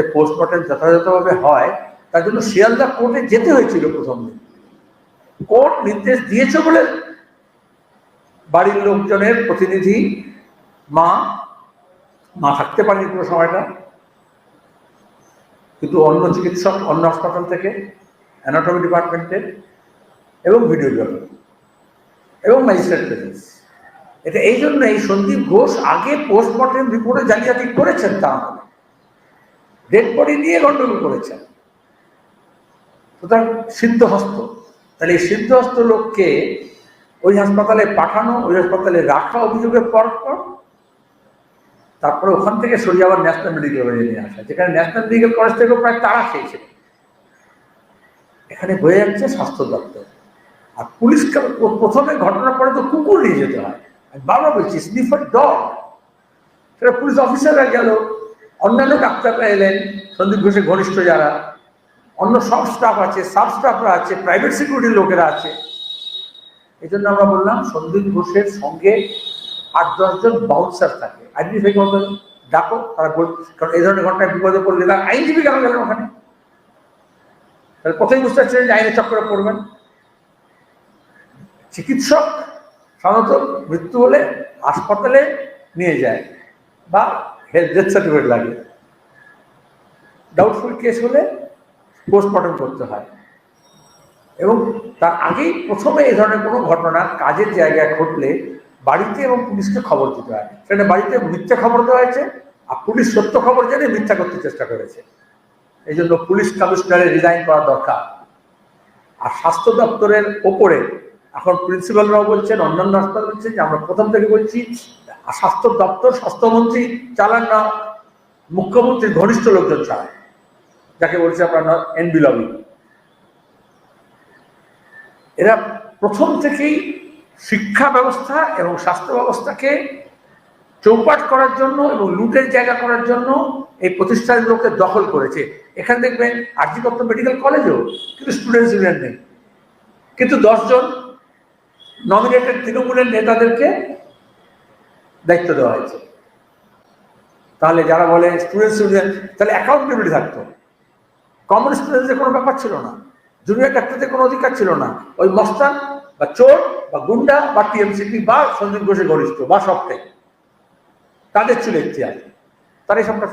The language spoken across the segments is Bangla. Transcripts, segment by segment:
যাতে পোস্টমর্টেম যথাযথভাবে হয়, তার জন্য শিয়ালদা কোর্টে যেতে হয়েছিল প্রথম দিন কোর্ট নির্দেশ দিয়েছে বলে বাড়ির লোকজনের প্রতিনিধি মা মা থাকতে পারেনি পুরো সময়টা। কিন্তু অন্য চিকিৎসক, অন্য হাসপাতাল থেকে অ্যানাটমি ডিপার্টমেন্টের এবং ভিডিওগ্রাফার এবং ম্যাজিস্ট্রেট প্রেজেন্স এটা এই জন্য এই সন্দীপ ঘোষ আগে পোস্টমর্টেম রিপোর্টে জালিয়াতি করেছেন তা ডেড বডি নিয়ে গন্ডগোল করেছেন সুতরাং সিদ্ধহস্ত। তাহলে এই সিদ্ধহস্ত লোককে ওই হাসপাতালে পাঠানো, ওই হাসপাতালে রাখা অভিযোগের পর পর তারপরে ওখান থেকে সরিয়ে আবার ন্যাশনাল মেডিকেল কলেজে নিয়ে আসা। যেখানে ন্যাশনাল মেডিকেল কলেজ থেকেও প্রায় তারা খেয়েছে। এখানে হয়ে যাচ্ছে স্বাস্থ্য দপ্তর। আর পুলিশকে প্রথমে ঘটনার পরে তো কুকুর নিয়ে যেতে হয়। আমি বলছি স্নিফার ডগ সেটা পুলিশ অফিসাররা গেল। অন্যান্য ডাক্তাররা এলেন, সন্দীপ ঘোষের ঘনিষ্ঠ যারা। অন্য সব স্টাফ আছে সাব স্টাফরা আছে প্রাইভেট সিকিউরিটির লোকেরা আছে। এই জন্য আমরা বললাম, সন্দীপ ঘোষের সঙ্গে আট দশজন বাউন্সার থাকে। আইডেন্টিফাই করতে ডাকো, তারা বল, কারণ এই ধরনের ঘটনায় বিপদে পড়লে তারা আইনজীবী কেন গেলেন ওখানে? তাহলে কোথায় বুঝতে পারছিলেন যে আইনের চক্করে পড়বেন। চিকিৎসক সাধারণত মৃত্যু হলে হাসপাতালে নিয়ে যায় বা ডেথ সার্টিফিকেট লাগে। ডাউটফুল কেস হলে পোস্টমর্টম করতে হয়। এবং তার আগেই প্রথমে এই ধরনের কোনো ঘটনা কাজের জায়গায় ঘটলে বাড়িতে এবং পুলিশকে খবর দিতে হয়। সেখানে বাড়িতে মিথ্যা খবর দেওয়া হয়েছে আর পুলিশ সত্য খবর জেনে মিথ্যা করতে চেষ্টা করেছে। এই জন্য পুলিশ কমিশনারের রিজাইন করা দরকার। আর স্বাস্থ্য দপ্তরের ওপরে এখন প্রিন্সিপালরাও বলছেন, অন্যান্য হাসপাতাল বলছেন যে আমরা প্রথম থেকে বলছি স্বাস্থ্য দপ্তর, স্বাস্থ্যমন্ত্রী চালান না, মুখ্যমন্ত্রীর ঘনিষ্ঠ লোকজন চালায় যাকে বলছে আপনার এনবি লবি এরা প্রথম থেকেই শিক্ষা ব্যবস্থা এবং স্বাস্থ্য ব্যবস্থাকে চৌপাট করার জন্য এবং লুটের জায়গা করার জন্য এই প্রতিষ্ঠানগুলোকে দখল করেছে। এখানে দেখবেন আর্জি দত্ত মেডিকেল কলেজেও কিন্তু স্টুডেন্টস ইউনিয়ন নেই। কিন্তু দশজন নমিনেটেড তৃণমূলের নেতাদেরকে দায়িত্ব দেওয়া হয়েছে। তাহলে যারা বলে স্টুডেন্টস ইউনিয়ন তাহলে অ্যাকাউন্টেবিলিটি থাকতো। কমন স্টুডেন্টসদের কোনো ব্যাপার ছিল না। জুনিয়র ডাক্তারদের কোনো অধিকার ছিল না। ওই মস্তান বা চোর বা গুন্ডা বা টিএমসিপি বা সন্দীপ ঘোষের ঘনিষ্ঠ বা সবটাই। তাদের ছিল ইতিহাস তারাই সব কাজ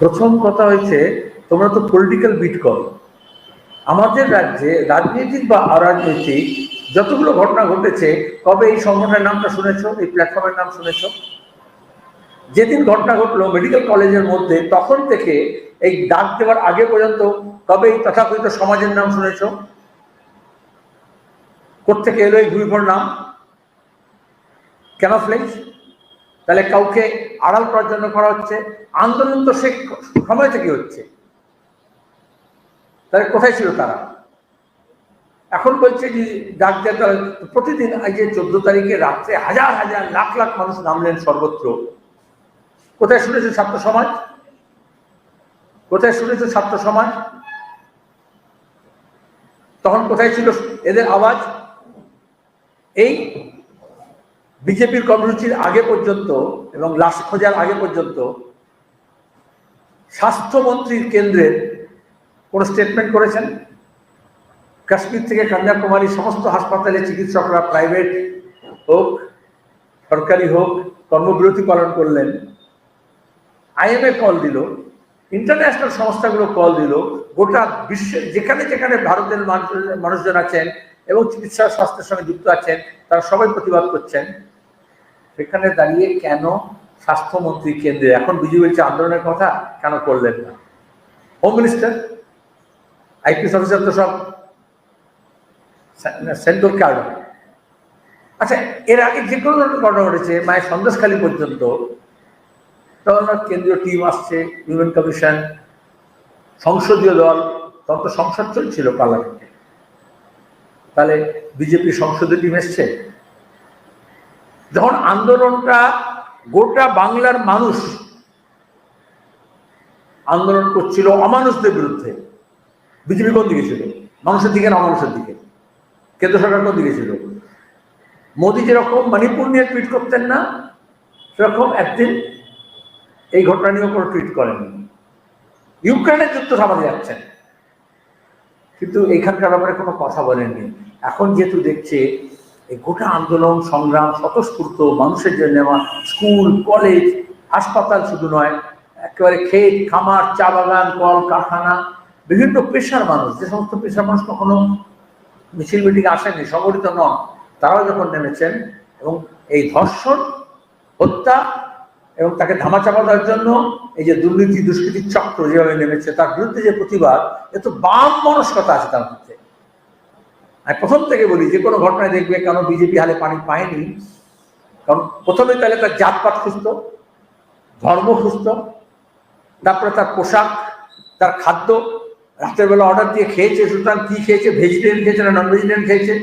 প্রথম কথা হয়েছে, তোমরা তো পলিটিক্যাল বিট করো। আমাদের রাজ্যে রাজনৈতিক বা অরাজনৈতিক যতগুলো ঘটনা ঘটেছে, কবে এই সংগঠনের নামটা শুনেছো? এই প্ল্যাটফর্মের নাম শুনেছ? যেদিন ঘটনা ঘটলো মেডিকেল কলেজের মধ্যে, তখন থেকে এই ডাক দেওয়ার আগে পর্যন্ত কবে এই তথাকথিত সমাজের নাম শুনেছ? কোথেকে এলো এই দুই নাম? কেন ফ্লেক্স? তাহলে কাউকে আড়াল করার জন্য করা হচ্ছে, আন্দোলন তো সে সময় থেকে হচ্ছে। তাহলে কোথায় ছিল তারা? এখন বলছে যে, ডাক দেওয়া প্রতিদিন আজকে চোদ্দ তারিখে রাত্রে হাজার হাজার লাখ লাখ মানুষ নামলেন সর্বত্র। কোথায় শুনেছে ছাত্র সমাজ? কোথায় শুনেছে ছাত্র সমাজ? তখন কোথায় ছিল এদের আওয়াজ? এই বিজেপির কর্মসূচির আগে পর্যন্ত এবং লাশ খোঁজার আগে পর্যন্ত স্বাস্থ্যমন্ত্রীর কেন্দ্রের কোন স্টেটমেন্ট করেছেন? কাশ্মীর থেকে কন্যাকুমারী সমস্ত হাসপাতালে চিকিৎসকরা প্রাইভেট হোক, সরকারি হোক, কর্মবিরতি পালন করলেন। আইএমএ কল দিল ইন্টারন্যাশনাল সংস্থাগুলো কল দিল, গোটা বিশ্বের যেখানে যেখানে ভারতের মানুষ- মানুষজন আছেন এবং চিকিৎসা স্বাস্থ্যের সঙ্গে যুক্ত আছেন, তারা সবাই প্রতিবাদ করছেন। সেখানে দাঁড়িয়ে কেন স্বাস্থ্যমন্ত্রী কেন্দ্রে? এখন বিজেপি বলছে, আন্দোলনের কথা কেন করলেন না? হোম মিনিস্টার আইপিএস অফিসার তো সব সেন্ট্রাল কার্ড। আচ্ছা এর আগে যে কোনো ধরনের ঘটনা ঘটেছে মায়ের সন্দেশখালী পর্যন্ত, তখন কেন্দ্রীয় টিম আসছে ইউনিয়ন কমিশন সংসদীয় দল, তখন তো সংসদ চলছিল পার্লামেন্টে তাহলে বিজেপি সংসদীয় টিম এসছে? যখন আন্দোলনটা গোটা বাংলার মানুষ আন্দোলন করছিল অমানুষদের বিরুদ্ধে, বিজেপি কোন দিকে ছিল? মানুষের দিকে না অমানুষের দিকে? কেন্দ্র সরকার কোন দিকে ছিল? মোদী যেরকম মণিপুর নিয়ে টুইট করতেন না, সেরকম একদিন এই ঘটনা নিয়েও কোনো টুইট করেননি ইউক্রেনের যুদ্ধ থামাতে যাচ্ছেন। কিন্তু এইখানকার ব্যাপারে কোনো কথা বলেননি। এখন যেহেতু দেখছে এই গোটা আন্দোলন, সংগ্রাম, স্বতঃস্ফূর্ত মানুষের জন্য নেওয়া স্কুল, কলেজ, হাসপাতাল শুধু নয়, একেবারে ক্ষেত, খামার, চা বাগান, কল, কারখানা, বিভিন্ন পেশার মানুষ, যে সমস্ত পেশার মানুষ কখনো মিছিল মিটিং আসেনি, সংগঠিত নন, তারাও যখন নেমেছেন এবং এই ধর্ষণ, হত্যা এবং তাকে ধামাচাপা দেওয়ার জন্য এই যে দুর্নীতি, দুষ্কৃতির চক্র যেভাবে নেমেছে, তার বিরুদ্ধে যে প্রতিবাদ এ তো বাম মনস্কতা আছে তার মধ্যে। আমি প্রথম থেকে বলি, যে কোনো ঘটনায় দেখবে কেন বিজেপি হালে পানি পায়নি। কারণ প্রথমে তাহলে তার জাতপাত খুঁজত ধর্ম খুঁজত তারপরে তার পোশাক, তার খাদ্য, রাতের বেলা অর্ডার দিয়ে খেয়েছে, সুতরাং কি খেয়েছে ভেজিটেরিয়ান খেয়েছে না নন ভেজিটেরিয়ান খেয়েছে?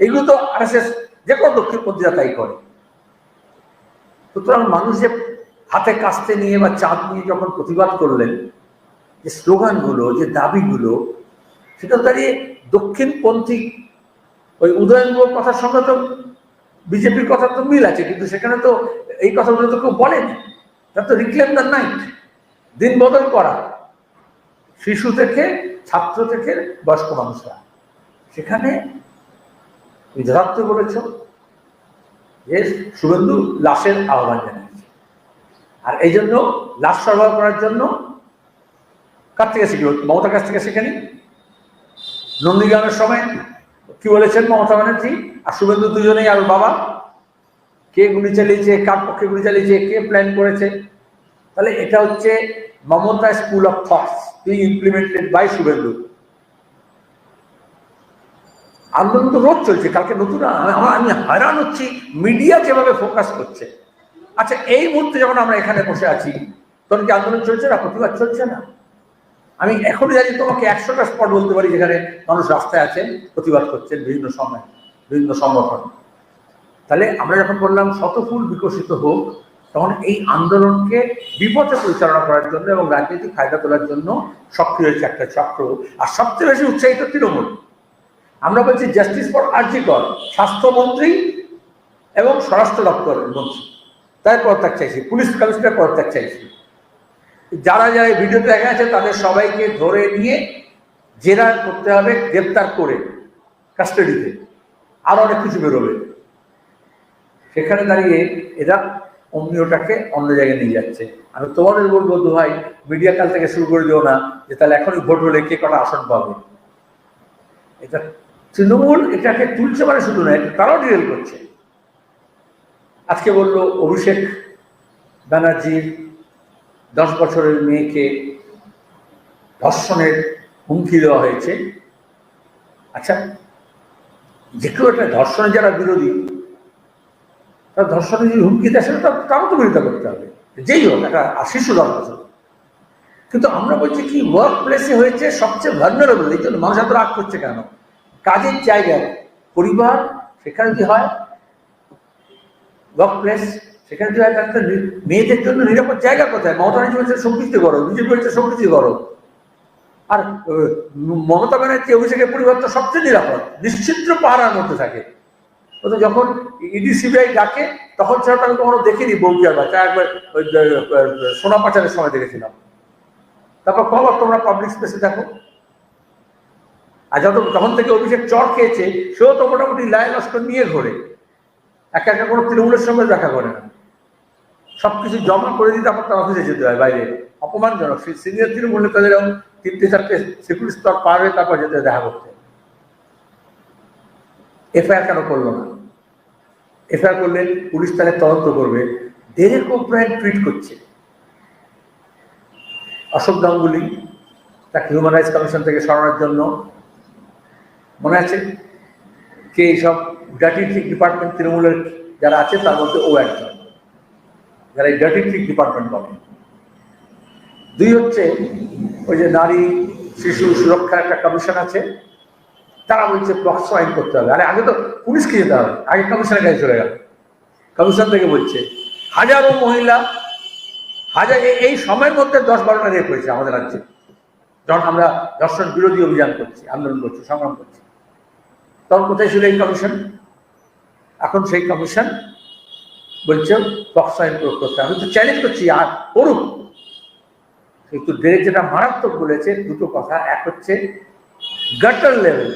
এগুলো তো আর এস এস যে কোনো দক্ষিণপন্থীরা তাই করে। সুতরাং মানুষ যে হাতে কাস্তে নিয়ে বা চাঁদ নিয়ে যখন প্রতিবাদ করলেন, যে স্লোগানগুলো, যে দাবিগুলো, সেটা দাঁড়িয়ে দক্ষিণপন্থী ওই উদয়নবাবুর কথার সঙ্গে তো বিজেপির কথা তো মিল আছে, কিন্তু সেখানে তো এই কথাগুলো তো কেউ বলেনি। তার তো রিক্লেম দ্য নাইট দিন বদল করা, শিশু থেকে ছাত্র থেকে বয়স্ক মানুষরা। সেখানে যথার্থ বলেছ, যে শুভেন্দু লাশের আহ্বান জানিয়েছে। আর এই জন্য লাশ সরবরাহ করার জন্য কার থেকে শিখল? মমতার কাছ থেকে শেখেনি? নন্দীগ্রামের সময় কি বলেছেন মমতা ব্যানার্জি? আর শুভেন্দু দুজনেই আর বাবা। কে গুলি চালিয়েছে, কার পক্ষে গুলি চালিয়েছে, কে প্ল্যান করেছে? তাহলে এটা হচ্ছে Mamata school of thoughts being implemented by Suvendu. আন্দোলন তো রোজ চলছে, কালকে নতুন আমি হয়রান হচ্ছি মিডিয়া যেভাবে ফোকাস করছে। আচ্ছা এই মুহূর্তে যখন আমরা এখানে বসে আছি, তখন কি আন্দোলন চলছে না? প্রতিবাদ চলছে না? আমি এখনই জানি তোমাকে একশোটা স্পট বলতে পারি যেখানে মানুষ রাস্তায় আছেন, প্রতিবাদ করছেন বিভিন্ন সময়, বিভিন্ন সংগঠন। তাহলে আমরা যখন বললাম শতফুল বিকশিত হোক, তখন এই আন্দোলনকে বিপথে পরিচালনা করার জন্য এবং রাজনৈতিক ফায়দা তোলার জন্য সক্রিয় হয়েছে একটা চক্র, আর সবচেয়ে বেশি উৎসাহিত তৃণমূল। আমরা বলছি জাস্টিস ফর আর্জিকর স্বাস্থ্যমন্ত্রী এবং স্বরাষ্ট্র দপ্তরের মন্ত্রী। তাই পদত্যাগ চাইছি, পুলিশ কমিশনার পদত্যাগ চাইছি। যারা যারা এই ভিডিওতে দেখা আছে, তাদের সবাইকে ধরে নিয়ে জেরা করতে হবে, গ্রেপ্তার করে কাস্টাডিতে। আরও অনেক কিছু বেরোবে। সেখানে দাঁড়িয়ে এরা অমনিওটাকে অন্য জায়গায় নিয়ে যাচ্ছে। আমি তোমাদের বলব ভাই মিডিয়া কাল থেকে শুরু করে দিও না যে তাহলে এখনই ভোট হলে কে কটা আসন পাবে। এটা তৃণমূল এটাকে তুলছে মানে শুধু নয় তারাও ডিরেল করছে। আজকে বলল অভিষেক ব্যানার্জির দশ বছরের মেয়েকে ধর্ষণের হুমকি দেওয়া হয়েছে। আচ্ছা যে কেউ একটা ধর্ষণে যারা বিরোধী, তার ধর্ষণের যদি হুমকি দেয়, সেটা তারও তো বিরোধিতা করতে হবে। যেই হোক, একটা শিশু দশ বছর। কিন্তু আমরা বলছি কি ওয়ার্ক প্লেসে হয়েছে সবচেয়ে ভার্নারেবল এই জন্য মানুষ এত রাগ করছে কেন? কাজের জায়গায় পরিবার, সেখানে যদি হয় ওয়ার্ক প্লেস সেখানে যদি তাহলে মেয়েদের জন্য নিরাপদ জায়গা কোথায়? মমতা ব্যানার্জি বলছে সবকিছু করো বিজেপি বলছে সবকিছু করো আর মমতা ব্যানার্জি অভিষেকের পরিবার তো সবচেয়ে নিরাপদ নিশ্চিদ্র পাহারার মধ্যে থাকে। ও তো যখন ইডি, সিবিআই ডাকে, তখন ছাড়া আমি কখনো দেখিনি বৌকিয়ার বাচ্চা একবার ওই সোনা পাচারের সময় দেখেছিলাম। তারপর কবার তোমরা পাবলিক স্পেসে দেখো। আর যত, তখন থেকে অভিষেক চর খেয়েছে, সেও তো মোটামুটি লায় লস্কর নিয়ে ঘোরে। একা একা কোনো তৃণমূলের সঙ্গে দেখা করে না। সবকিছু জমা করে দিতে তার অফিসে যেতে হয় বাইরে। অপমানজনক। সিনিয়র তৃণমূল নেতাদের তিনটে চারটে সিকিউরিটি স্তর পার হয়ে তারপর যেতে দেখা করতে। এফআইআর কেন করল না? এফআইআর করলে পুলিশ তাহলে তদন্ত করবে। ডেরেক ওব্রায়ন টুইট করছে। অশোক গাঙ্গুলি তাকে হিউম্যান রাইটস কমিশন থেকে সরানোর জন্য। মনে আছে? কে এইসব ট্রিক ডিপার্টমেন্ট তৃণমূলের যারা আছে তার মধ্যে ও একজন। যারা এই ডার্টি ট্রিক ডিপার্টমেন্ট বলে দুই হচ্ছে, ওই যে নারী, শিশু সুরক্ষার একটা কমিশন আছে। তারা বলছে বক্স আইন করতে হবে। আরে, আগে তো পুলিশকে যেতে হবে। আগে কমিশনের কাছে চলে গেল। কমিশন থেকে বলছে, হাজারো মহিলা, হাজার এই সময়ের মধ্যে দশ বারোটা রেপ হয়েছে আমাদের রাজ্যে। যখন আমরা দর্শন বিরোধী অভিযান করছি, আন্দোলন করছি, সংগ্রাম করছি। তখন কোথায় ছিল এই কমিশন এখন সেই কমিশন বলছে বক্স আইন প্রয়োগ করতে আমি তো চ্যালেঞ্জ করছি, আর করুক। কিন্তু ডেরেক যেটা মারাত্মক বলেছে, দুটো কথা। এক হচ্ছে গাটার লেভেল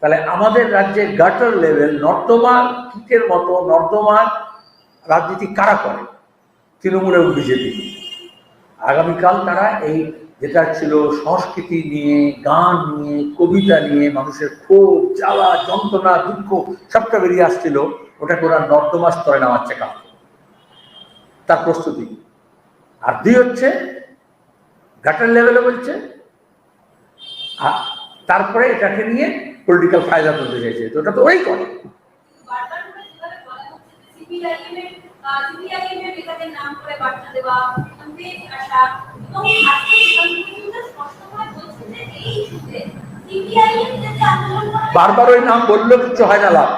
তাহলে আমাদের রাজ্যে গাটার লেভেল নর্দমার কীটের মতো, নর্দমার রাজনীতি কারা করে? তৃণমূল বিজেপি। আগামীকাল তারা এই যেটা ছিল সংস্কৃতি নিয়ে, গান নিয়ে, কবিতা নিয়ে, মানুষের ক্ষোভ, জ্বালা, যন্ত্রণা, দুঃখ, সবটা বেরিয়ে আসছিল। ওটাকে ওরা নর্দমা স্তরে নামাচ্ছে কাল তার প্রস্তুতি। আর দুই হচ্ছে গাটার লেভেলে বলছে, আর তারপরে এটাকে নিয়ে পলিটিক্যাল ফায়দা তুলতে চাইছে। তো ওটা তো ওই করে। বারবার ওই নাম বললেও কিছু হয় না লাভ।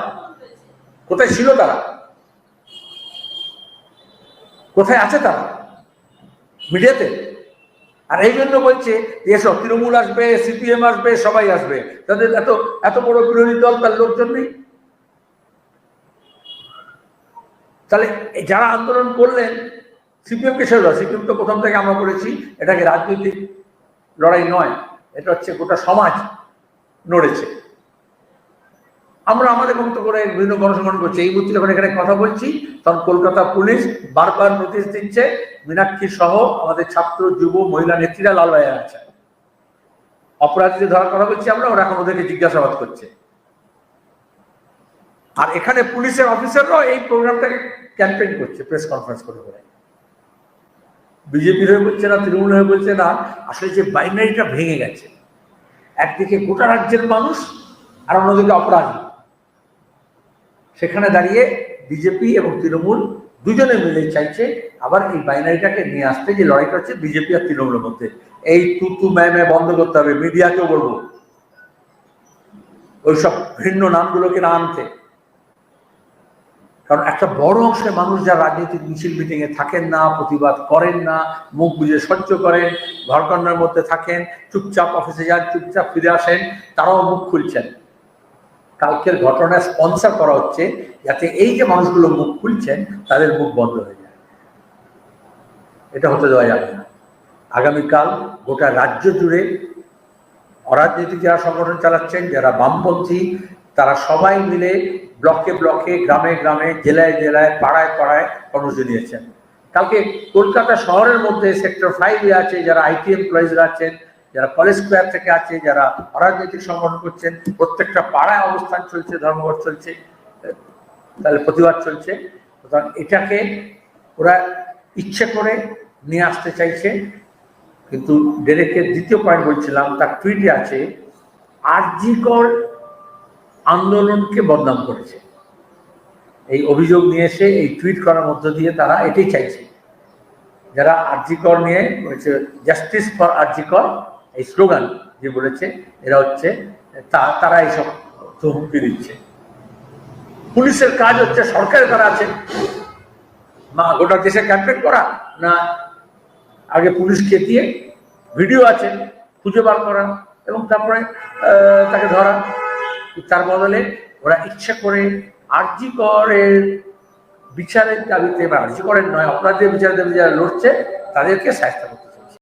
কোথায় ছিল তারা? কোথায় আছে তারা? মিডিয়াতে? আর এই জন্য বলছে এসব তৃণমূল আসবে, সিপিএম আসবে, সবাই আসবে। তাদের এত এত বড় বিরোধী দল, তার লোকজন নেই? তাহলে যারা আন্দোলন করলেন, সিপিএম কে ছেড়ে সিপিএম তো প্রথম থেকে আমরা করেছি, এটাকে রাজনৈতিক লড়াই নয়, এটা হচ্ছে গোটা সমাজ নড়েছে। আমরা আমাদের মতো করে বিভিন্ন গণসংগঠন করছি। এই মুহূর্তে যখন এখানে কথা বলছি, তখন কলকাতা পুলিশ বারবার নোটিশ দিচ্ছে, মীনাক্ষী সহ আমাদের ছাত্র, যুব, মহিলা নেত্রীরা লাল লালবাইয়ের আছে। অপরাধীদের ধরার কথা বলছি আমরা, ওরা এখন ওদেরকে জিজ্ঞাসাবাদ করছে। আর এখানে পুলিশের অফিসাররাও এই প্রোগ্রামটাকে ক্যাম্পেইন করছে, প্রেস কনফারেন্স করে করে। বিজেপির হয়ে বলছে না তৃণমূল হয়ে বলছে না, আসলে যে বাইনারিটা ভেঙে গেছে। একদিকে গোটা রাজ্যের মানুষ, আর অন্যদিকে অপরাধী। সেখানে দাঁড়িয়ে বিজেপি এবং তৃণমূল দুজনে মিলে চাইছে আবার এই বাইনারিটাকে নিয়ে আসতে যে লড়াইটা হচ্ছে বিজেপি আর তৃণমূলের মধ্যে। এই তুতু ম্যামে বন্ধ করতে হবে, মিডিয়াকেও বলব। ওইসব ভিন্ন নামগুলোকে না আনতে। কারণ একটা বড় অংশের মানুষ যারা রাজনৈতিক মিছিল মিটিং এ থাকেন না, প্রতিবাদ করেন না, মুখ বুঝে সহ্য করেন ঘরকন্যার মধ্যে থাকেন, চুপচাপ অফিসে যান, চুপচাপ ফিরে আসেন, তারাও মুখ খুলছেন। কালকের ঘটনা স্পন্সর করা হচ্ছে যাতে এই যে মানুষগুলো মুখ খুলছেন, তাদের মুখ বন্ধ হয়ে যায়। এটা হতে দেওয়া যাবে না। আগামীকাল গোটা রাজ্য জুড়ে অরাজনৈতিক যারা সংগঠন চালাচ্ছেন, যারা বামপন্থী, তারা সবাই মিলে ব্লকে ব্লকে, গ্রামে গ্রামে, জেলায় জেলায়, পাড়ায় পাড়ায় কর্মসূচি নিয়েছেন। কালকে কলকাতা শহরের মধ্যে সেক্টর ফাইভে আছে, যারা আইটি এমপ্লয়িজরা আছেন যারা কলেজ স্কোয়ার থেকে আছে, যারা অরাজনৈতিক সংগঠন করছেন, প্রত্যেকটা পাড়ায় অবস্থান চলছে, ধর্মঘট চলছে, তাহলে প্রতিবাদ চলছে। সুতরাং এটাকে ওরা ইচ্ছে করে নিয়ে আসতে চাইছে। কিন্তু ডেরেকের দ্বিতীয় পয়েন্ট বলছিলাম, তার টুইটে আছে, আরজিকর আন্দোলনকে বদনাম করেছে। এই অভিযোগ নিয়ে এসে, এই টুইট করার মধ্য দিয়ে তারা এটাই চাইছে। যারা আরজিকর নিয়ে জাস্টিস ফর আরজিকর এই স্লোগান যে বলেছে, এরা হচ্ছে, তা, তারা এইসব হুমকি দিচ্ছে। পুলিশের কাজ হচ্ছে সরকারের তারা আছে। মা, গোটা দেশে ক্যাম্পেইন করা না আগে পুলিশকে দিয়ে ভিডিও আছে, খুঁজে বার করা এবং তারপরে তাকে ধরা। তার বদলে ওরা ইচ্ছে করে আরজি করের বিচারের দাবিতে, বা আরজি করের নয় অপরাধের বিচারের দাবিতে যারা লড়ছে, তাদেরকে সাহায্য করতে